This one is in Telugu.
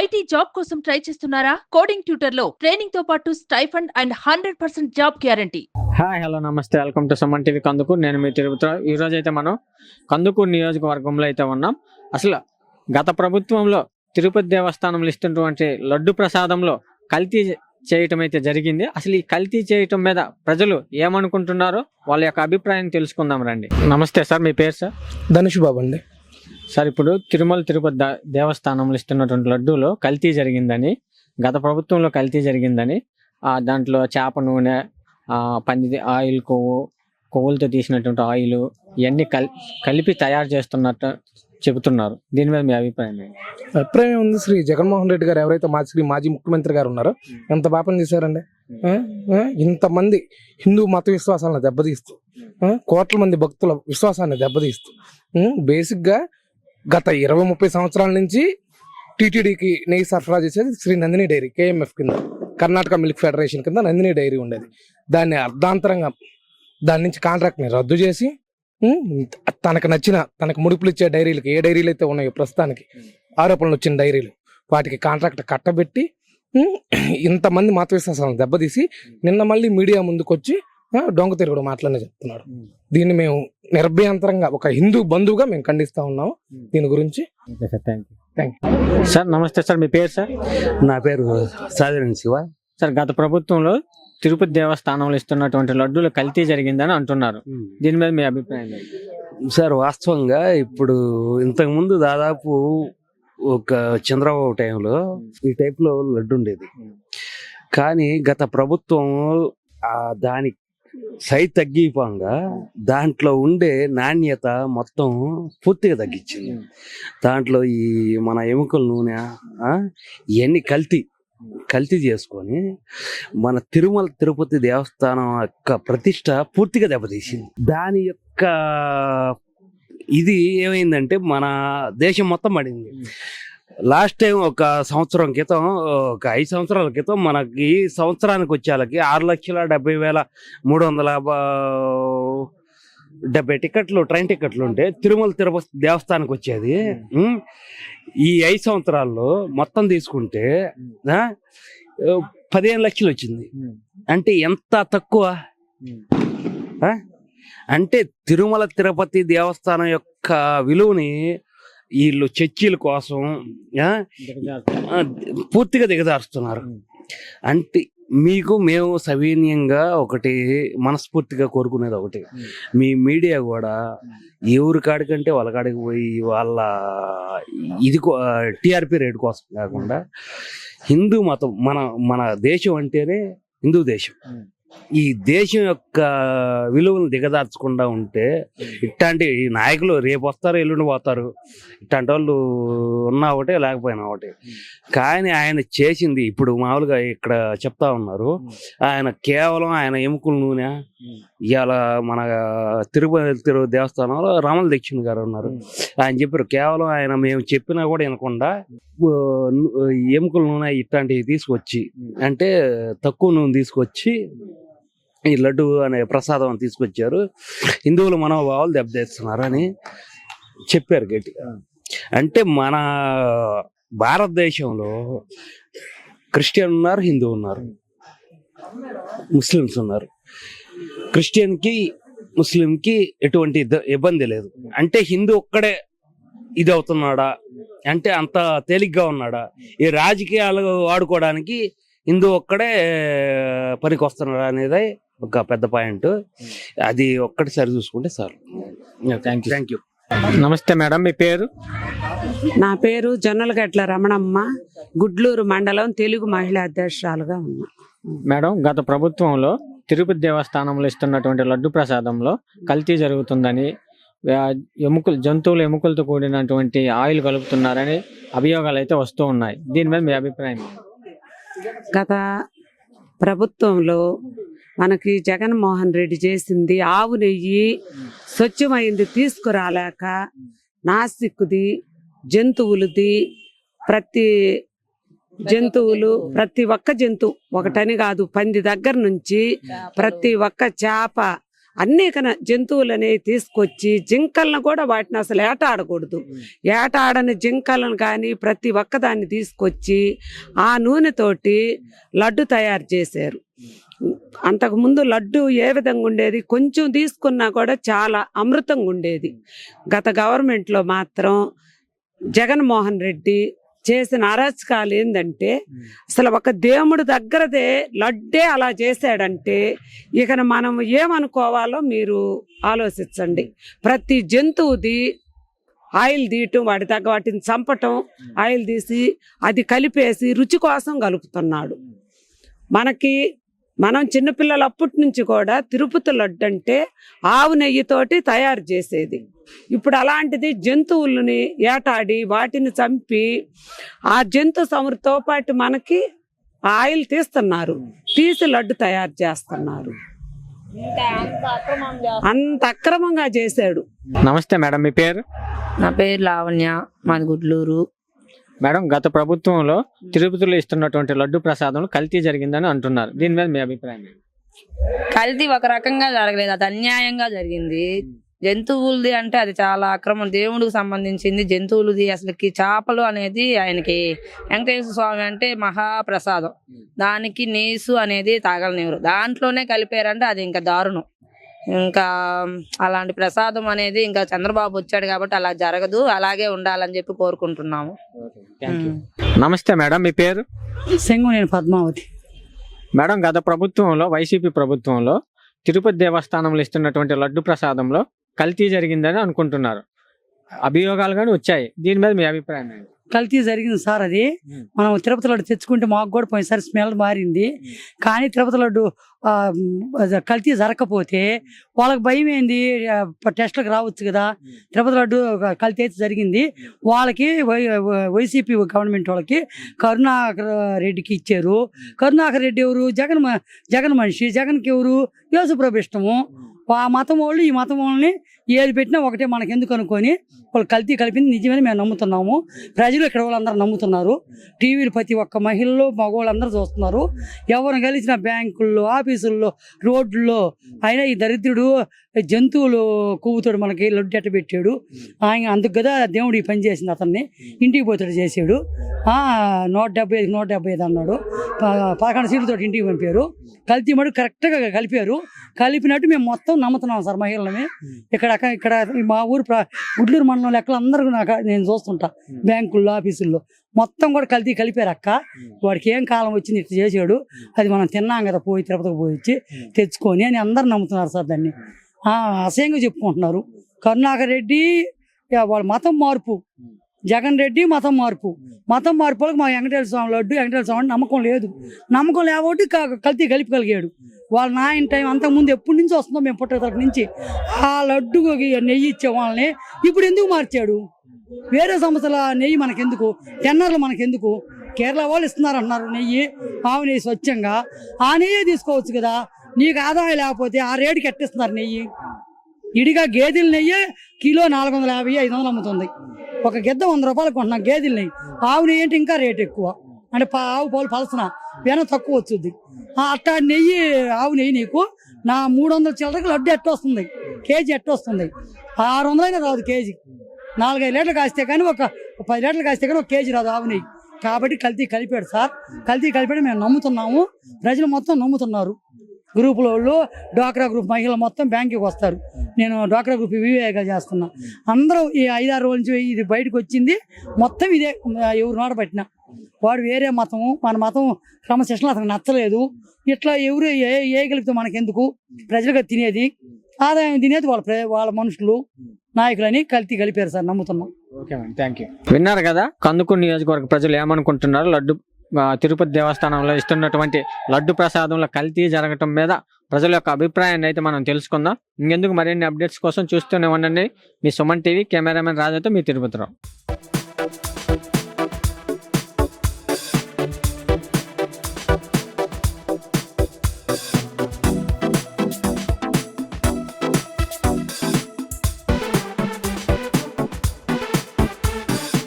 ఐటీ జాబ్ కోసం ట్రై చేస్తున్నారా? కోడింగ్ ట్యూటర్లో ట్రైనింగ్తో పాటు stipend and hundred percent job guarantee. Hi hello namaste. Welcome to Suman TV Kandukur నేను మీ తిరుపతి. ఈ రోజు అయితే మనం కందుకూరు నియోజకవర్గంలో అయితే ఉన్నాం. అసలు గత ప్రభుత్వంలో తిరుపతి దేవస్థానంలో ఇస్తున్నటువంటి లడ్డు ప్రసాదంలో కల్తీ చేయటం అయితే జరిగింది. అసలు ఈ కల్తీ చేయటం మీద ప్రజలు ఏమనుకుంటున్నారో వాళ్ళ యొక్క అభిప్రాయం తెలుసుకుందాం రండి. నమస్తే సార్ మీ పేరు సార్? ధనుష్ బాబు అండి. సార్ ఇప్పుడు తిరుమల తిరుపతి దేవస్థానంలో ఇస్తున్నటువంటి లడ్డూలో కల్తీ జరిగిందని గత ప్రభుత్వంలో కల్తీ జరిగిందని ఆ దాంట్లో చేప నూనె పంది ఆయిల్ కొవ్వు కొవ్వులతో తీసినటువంటి ఆయిల్ ఇవన్నీ కల్ కలిపి తయారు చేస్తున్నట్టు చెబుతున్నారు. దీని మీద మీ అభిప్రాయం అభిప్రాయం ఉంది శ్రీ జగన్మోహన్ రెడ్డి గారు ఎవరైతే మా శ్రీ మాజీ ముఖ్యమంత్రి గారు ఉన్నారో ఎంత పాపం చేశారండి? ఇంతమంది హిందూ మత విశ్వాసాలను దెబ్బతీస్తూ కోట్ల మంది భక్తుల విశ్వాసాన్ని దెబ్బతీస్తూ బేసిక్గా గత ఇరవై ముప్పై సంవత్సరాల నుంచి టీటీడీకి నెయ్యి సరఫరా చేసేది శ్రీ నందిని డైరీ కేఎంఎఫ్ కింద కర్ణాటక మిల్క్ ఫెడరేషన్ కింద నందిని డైరీ ఉండేది. దాన్ని అర్ధాంతరంగా దాని నుంచి కాంట్రాక్ట్ని రద్దు చేసి తనకు నచ్చిన తనకు ముడుపులు ఇచ్చే డైరీలకు ఏ డైరీలు అయితే ఉన్నాయో ప్రస్తుతానికి ఆరోపణలు వచ్చిన డైరీలు వాటికి కాంట్రాక్ట్ కట్టబెట్టి ఇంతమంది మాతృ విశ్వాసాలను దెబ్బతీసి నిన్న మళ్ళీ మీడియా ముందుకొచ్చి డొంక తిరుగుడు మాటలనే చెప్తున్నాడు. దీన్ని మేము నిర్భయంతరంగా ఒక హిందూ బంధువుగా మేము ఖండిస్తా ఉన్నాము దీని గురించి sir thank you thank sir namaste sir మీ పేరు సార్? నా పేరు సాధారణ శివ. సార్ గత ప్రభుత్వంలో తిరుపతి దేవస్థానంలో ఇస్తున్నటువంటి లడ్డూలు కల్తీ జరిగిందని అంటున్నారు. దీని మీద మీ అభిప్రాయం ఏంటి? సార్ వాస్తవంగా ఇప్పుడు ఇంతకు ముందు దాదాపు ఒక చంద్రబాబు టైంలో ఈ టైప్లో లడ్డు ఉండేది. కానీ గత ప్రభుత్వం ఆ దాని సై తగ్గిపోగా దాంట్లో ఉండే నాణ్యత మొత్తం పూర్తిగా తగ్గించింది. దాంట్లో ఈ మన ఎముకల నూనె ఇవన్నీ కల్తీ. కల్తీ చేసుకొని మన తిరుమల తిరుపతి దేవస్థానం యొక్క ప్రతిష్ట పూర్తిగా దెబ్బతీసింది. దాని యొక్క ఇది ఏమైందంటే మన దేశం మొత్తం పడింది. లాస్ట్ టైం ఒక సంవత్సరం క్రితం ఒక ఐదు సంవత్సరాల క్రితం మనకి సంవత్సరానికి వచ్చేళ్ళకి ఆరు లక్షల డెబ్బై వేల మూడు వందల డెబ్బై టికెట్లు ట్రైన్ టికెట్లు ఉంటే తిరుమల తిరుపతి దేవస్థానానికి వచ్చేది. ఉం? ఈ ఐదు సంవత్సరాల్లో మొత్తం తీసుకుంటే పదిహేను లక్షలు వచ్చింది. అంటే ఎంత తక్కువ? ఆ? అంటే తిరుమల తిరుపతి దేవస్థానం యొక్క విలువని వీళ్ళు చర్చీల కోసం పూర్తిగా దిగజారుస్తున్నారు. అంటే మీకు మేము సవీన్యంగా ఒకటి మనస్ఫూర్తిగా కోరుకునేది ఒకటి. మీ మీడియా కూడా ఎవరి కాడికంటే వాళ్ళ కాడికి పోయి వాళ్ళ ఇది టిఆర్పి రేట్ కోసం కాకుండా హిందూ మతం మన మన దేశం అంటేనే హిందూ దేశం. ఈ దేశం యొక్క విలువలు దిగదార్చకుండా ఉంటే ఇట్లాంటి ఈ నాయకులు రేపు వస్తారు ఎల్లుండి పోతారు. ఇట్లాంటి వాళ్ళు ఉన్నా ఒకటే లేకపోయినా ఒకటే. కానీ ఆయన చేసింది ఇప్పుడు మామూలుగా ఇక్కడ చెప్తా ఉన్నారు. ఆయన కేవలం ఆయన ఎముకల నూనె ఇవాళ మన తిరుపతి తిరుగు దేవస్థానంలో రామల దీక్షిణ్ గారు ఉన్నారు. ఆయన చెప్పారు కేవలం ఆయన మేము చెప్పినా కూడా వినకుండా ఎముకల నూనె ఇట్లాంటివి తీసుకొచ్చి అంటే తక్కువ నూనె తీసుకొచ్చి ఈ లడ్డు అనే ప్రసాదం తీసుకొచ్చారు. హిందువుల మనోభావాలు దెబ్బతీస్తున్నారు అని చెప్పారు గట్టిగా. అంటే మన భారతదేశంలో క్రిస్టియన్ ఉన్నారు హిందూ ఉన్నారు ముస్లిమ్స్ ఉన్నారు. క్రిస్టియన్కి ముస్లింకి ఎటువంటి ఇబ్బంది లేదు. అంటే హిందూ ఒక్కడే ఇది అవుతున్నాడా అంటే అంత తేలిగ్గా ఉన్నాడా? ఈ రాజకీయాలు వాడుకోవడానికి హిందూ ఒక్కడే పనికి వస్తున్నాడా అనేది ఒక పెద్ద పాయింట్. అది ఒక్కటి సరి చూసుకుంటే sir thank you thank you namaste madam మీ పేరు? నా పేరు జొన్నలగట్ల రమణమ్మ గుడ్లూరు మండలం తెలుగు మహిళా అధ్యక్షురాలుగా ఉన్నా. మేడం గత ప్రభుత్వంలో తిరుపతి దేవస్థానంలో ఇస్తున్నటువంటి లడ్డు ప్రసాదంలో కల్తీ జరుగుతుందని ఎముకలు జంతువుల ఎముకలతో కూడినటువంటి ఆయిల్ కలుపుతున్నారని అభియోగాలు అయితే వస్తూ ఉన్నాయి. దీని మీద మీ అభిప్రాయం ఏంటి? గత ప్రభుత్వంలో మనకి జగన్మోహన్ రెడ్డి చేసింది ఆవు నెయ్యి స్వచ్ఛమైంది తీసుకురాలేక నాస్తిక్ది జంతువులది ప్రతి జంతువులు ప్రతి ఒక్క జంతువు ఒకటని కాదు పంది దగ్గర నుంచి ప్రతి ఒక్క చేప అనేక జంతువులు తీసుకొచ్చి జింకలను కూడా వాటిని అసలు ఏట ఆడకూడదు ఏట ఆడని జింకలను కానీ ప్రతి ఒక్కదాన్ని తీసుకొచ్చి ఆ నూనెతోటి లడ్డు తయారు చేశారు. అంతకుముందు లడ్డు ఏ విధంగా ఉండేది? కొంచెం తీసుకున్నా కూడా చాలా అమృతంగా ఉండేది. గత గవర్నమెంట్లో మాత్రం జగన్మోహన్ రెడ్డి చేసిన అరాచకాలు ఏంటంటే అసలు ఒక దేవుడు దగ్గరదే లడ్డే అలా చేశాడంటే ఇక మనం ఏమనుకోవాలో మీరు ఆలోచించండి. ప్రతి జంతువుది ఆయిల్ తీయటం వాటి తగ్గ వాటిని చంపటం ఆయిల్ తీసి అది కలిపేసి రుచి కోసం కలుపుతున్నాడు మనకి మనం చిన్నపిల్లలు అప్పటి నుంచి కూడా తిరుపతి లడ్డు అంటే ఆవు నెయ్యితోటి తయారు చేసేది. ఇప్పుడు అలాంటిది జంతువులని ఏటాడి వాటిని చంపి ఆ జంతు సమృతో పాటు మనకి ఆయిల్ తీస్తున్నారు. తీసి లడ్డు తయారు చేస్తున్నారు. అంత అక్రమంగా చేశాడు. నమస్తే మేడం మీ పేరు? నా పేరు లావణ్య మాది గుడ్లూరు. మేడం గత ప్రభుత్వంలో తిరుపతిలో ఇస్తున్నటువంటి లడ్డు ప్రసాదం కల్తీ జరిగిందని అంటున్నారు. దీని మీద మీ అభిప్రాయం? కల్తీ ఒక రకంగా జరగలేదు. అది అన్యాయంగా జరిగింది. జంతువులది అంటే అది చాలా అక్రమం. దేవుడికి సంబంధించింది జంతువులది అసలుకి చేపలు అనేది ఆయనకి వెంకటేశ్వర స్వామి అంటే మహాప్రసాదం. దానికి నీసు అనేది తాగలనివ్వరు. దాంట్లోనే కలిపారంటే అది ఇంకా దారుణం. ఇంకా అలాంటి ప్రసాదం అనేది ఇంకా చంద్రబాబు వచ్చాడు కాబట్టి అలా జరగదు. అలాగే ఉండాలని చెప్పి కోరుకుంటున్నాము. నమస్తే మేడం మీ పేరు? సెంగు నేను పద్మావతి. మేడం గత ప్రభుత్వంలో వైసీపీ ప్రభుత్వంలో తిరుపతి దేవస్థానంలో ఇస్తున్నటువంటి లడ్డు ప్రసాదంలో కల్తీ జరిగిందని అనుకుంటున్నారు. అభియోగాలు కానీ వచ్చాయి. దీని మీద మీ అభిప్రాయం ఏంటి? కల్తీ జరిగింది సార్ అది. మనం తిరుపతి లడ్డు తెచ్చుకుంటే మాకు కూడా పోయినసారి స్మెల్ మారింది. కానీ తిరుపతి లడ్డు కల్తీ జరగకపోతే వాళ్ళకి భయం ఏంది? టెస్ట్లకు రావచ్చు కదా. తిరుపతి లడ్డు కల్తీ అయితే జరిగింది. వాళ్ళకి వైసీపీ గవర్నమెంట్ వాళ్ళకి కరుణాకర్ రెడ్డికి ఇచ్చారు. కరుణాకర్ రెడ్డి ఎవరు? జగన్ మ- జగన్ మనిషి. జగన్కి ఎవరు? యేసుప్రభు ఇష్టము. ఆ మతం వాళ్ళు ఈ మతం వాళ్ళని ఏది పెట్టినా ఒకటే మనకి ఎందుకు అనుకొని వాళ్ళు కల్తీ కలిపింది నిజమని మేము నమ్ముతున్నాము. ప్రజలు ఇక్కడ వాళ్ళందరూ నమ్ముతున్నారు. టీవీలు ప్రతి ఒక్క మహిళలు మగవాళ్ళందరూ చూస్తున్నారు. ఎవరు కలిసిన బ్యాంకుల్లో ఆఫీసుల్లో రోడ్లలో అయినా ఈ దరిద్రుడు జంతువులు కొవ్వుతాడు మనకి లడ్డు ఎట్ట పెట్టాడు. ఆయన అందుకు కదా దేవుడు ఈ పని చేసింది అతన్ని. ఇంటికి పోతాడు చేసాడు. నూట డెబ్బై ఐదు నూట డెబ్బై ఐదు అన్నాడు. పదకొండు సీట్లతో ఇంటికి పంపారు. కల్తీ మడు కరెక్ట్గా కలిపారు. కలిపినట్టు మేము మొత్తం నమ్ముతున్నాం సార్ మహిళలని. ఇక్కడ అక్క- ఇక్కడ మా ఊరు ప్ర- గుడ్లూరు మండలం లెక్కలు అందరూ నాకు నేను చూస్తుంటా. బ్యాంకుల్లో ఆఫీసుల్లో. మొత్తం కూడా కల్తీ కలిపారు అక్క. వాడికి ఏం కాలం వచ్చింది ఇట్లా చేసాడు అది మనం తిన్నాం కదా పోయి తిరుపతికి పోయి వచ్చి తెచ్చుకొని అని అందరు నమ్ముతున్నారు సార్ దాన్ని. అసహ్యంగా చెప్పుకుంటున్నారు. కరుణాకర్ రెడ్డి వాళ్ళ మతం మార్పు. జగన్ రెడ్డి మతం మార్పు. మతం మార్పులకు మా వెంకటేశ్వర స్వామి లడ్డు వెంకటేశ్వర స్వామి నమ్మకం లేదు. నమ్మకం లేకపోతే క- కల్తీ కలిపగలిగాడు వాళ్ళ నాయన టైం అంతకుముందు ఎప్పటి నుంచి వస్తుందో మేము పుట్టిన నుంచి ఆ లడ్డు నెయ్యి ఇచ్చే వాళ్ళని ఇప్పుడు ఎందుకు మార్చాడు? వేరే సంస్థల నెయ్యి మనకెందుకు? టెన్నర్లు మనకెందుకు? కేరళ వాళ్ళు ఇస్తున్నారు అన్నారు నెయ్యి. ఆవు నెయ్యి స్వచ్ఛంగా. ఆ నెయ్యి తీసుకోవచ్చు కదా. నీకు ఆదాయం లేకపోతే ఆ రేటుకి ఎట్టిస్తున్నారు నెయ్యి? ఇడిగా గేదెల నెయ్యి కిలో నాలుగు వందల యాభై ఐదు వందలు అమ్ముతుంది. ఒక గిద్ద వంద రూపాయలు కొంటున్నాం గేదెల్ని ఆవుని ఆవు నెయ్యి అంటే ఇంకా రేట్ ఎక్కువ? అంటే పా- ఆవు పాలు పలసన? వెన తక్కువ వచ్చుద్ది. ఆ అట్టా నెయ్యి ఆవు నెయ్యి నీకు నా మూడు వందల చిల్లరకి లడ్డు ఎట్ట వస్తుంది కేజీ ఎట్ట వస్తుంది ఆరు వందలైనా రాదు కేజీ. నాలుగైదు లీటర్లు కాస్తే కానీ ఒక ఒక పది లీటర్లు కాస్తే కానీ ఒక కేజీ రాదు ఆవు నెయ్యి. కాబట్టి కల్తీ కలిపాడు సార్. కల్తీ కలిపాడు మేము నమ్ముతున్నాము. ప్రజలు మొత్తం నమ్ముతున్నారు. గ్రూపుల వాళ్ళు డ్వాక్రా గ్రూప్ మహిళలు మొత్తం బ్యాంకుకి వస్తారు. నేను డ్వాక్రా గ్రూప్ వివేగా చేస్తున్నా. అందరూ ఈ ఐదారు రోజుల నుంచి ఇది బయటకు వచ్చింది. మొత్తం ఇదే ఎవరు నోట పట్టిన. వాడు వేరే మతము మన మతం క్రమశిక్షణ అతనికి నచ్చలేదు. ఇట్లా ఎవరు ఏ ఏ కలిపితే మనకెందుకు? ప్రజలుగా తినేది ఆదాయం తినేది వాళ్ళ ప్ర- వాళ్ళ మనుషులు నాయకులని కల్తీ కలిపారు సార్. నమ్ముతున్నాం. ఓకే మేడం థ్యాంక్ యూ విన్నారు కదా కందుకూరు నియోజకవర్గ ప్రజలు ఏమనుకుంటున్నారు? లడ్డు తిరుపతి దేవస్థానంలో ఇస్తున్నటువంటి లడ్డు ప్రసాదంలో కల్తీ జరగటం మీద ప్రజల యొక్క అభిప్రాయాన్ని అయితే మనం తెలుసుకుందాం. ఇంకెందుకు మరిన్ని అప్డేట్స్ కోసం చూస్తూనే ఉండండి. మీ సుమన్ టీవీ కెమెరామెన్ రాజాతో మీ తిరుపతిరావు.